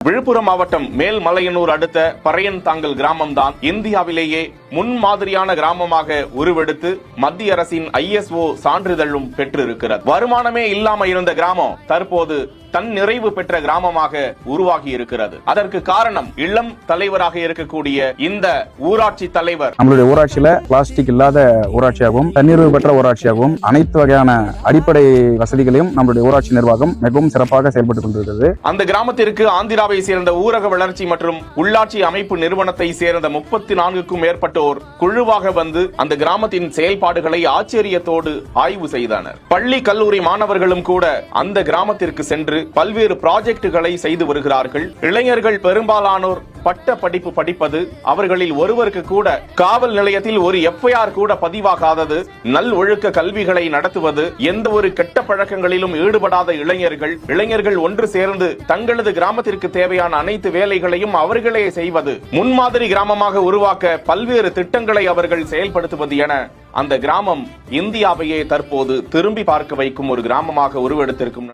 விழுப்புரம் மாவட்டம் மேல்மலையனூர் அடுத்த பறையன்தாங்கல் கிராமம்தான் இந்தியாவிலேயே முன்மாதிரியான கிராமமாக உருவெடுத்து மத்திய அரசின் ஐஎஸ்ஓ சான்றிதழும் பெற்றிருக்கிறது. வருமானமே இல்லாம இருந்த கிராமம் தற்போது தன் நிறைவு பெற்ற கிராமமாக உருவாகி இருக்கிறது. அதற்கு காரணம் இளம் தலைவராக இருக்கக்கூடிய இந்த ஊராட்சி தலைவர். நம்மளுடைய ஊராட்சியில பிளாஸ்டிக் இல்லாத ஊராட்சியாகவும் தண்ணீர் பெற்ற ஊராட்சியாகவும் அனைத்து வகையான அடிப்படை வசதிகளையும் நம்மளுடைய ஊராட்சி நிர்வாகம் மிகவும் சிறப்பாக செயல்பட்டுக் கொண்டிருக்கிறது. அந்த கிராமத்திற்கு ஆந்திராவை சேர்ந்த ஊரக வளர்ச்சி மற்றும் உள்ளாட்சி அமைப்பு நிறுவனத்தை சேர்ந்த முப்பத்தி நான்குக்கும் உள்ளிட்டோர் குழுவாக வந்து அந்த கிராமத்தின் செயல்பாடுகளை ஆச்சரியத்தோடு ஆய்வு செய்தனர். பள்ளி கல்லூரி மாணவர்களும் கூட அந்த கிராமத்திற்கு சென்று பல்வேறு ப்ராஜெக்டுகளை செய்து வருகிறார்கள். இளைஞர்கள் பெரும்பாலானோர் பட்ட படிப்பு படிப்பது அவர்களில் ஒருவருக்கு கூட காவல் நிலையத்தில் ஒரு எஃப்ஐஆர் கூட பதிவாகாதது நல் ஒழுக்க கல்விகளை நடத்துவது எந்த ஒரு கெட்ட பழக்கங்களிலும் ஈடுபடாத இளைஞர்கள் இளைஞர்கள் ஒன்று சேர்ந்து தங்களது கிராமத்திற்கு தேவையான அனைத்து வேலைகளையும் அவர்களே செய்வது முன்மாதிரி கிராமமாக உருவாக்க பல்வேறு திட்டங்களை அவர்கள் செயல்படுத்துவது என அந்த கிராமம் இந்தியாவையே தற்போது திரும்பி பார்க்க வைக்கும் ஒரு கிராமமாக உருவெடுத்திருக்கும்.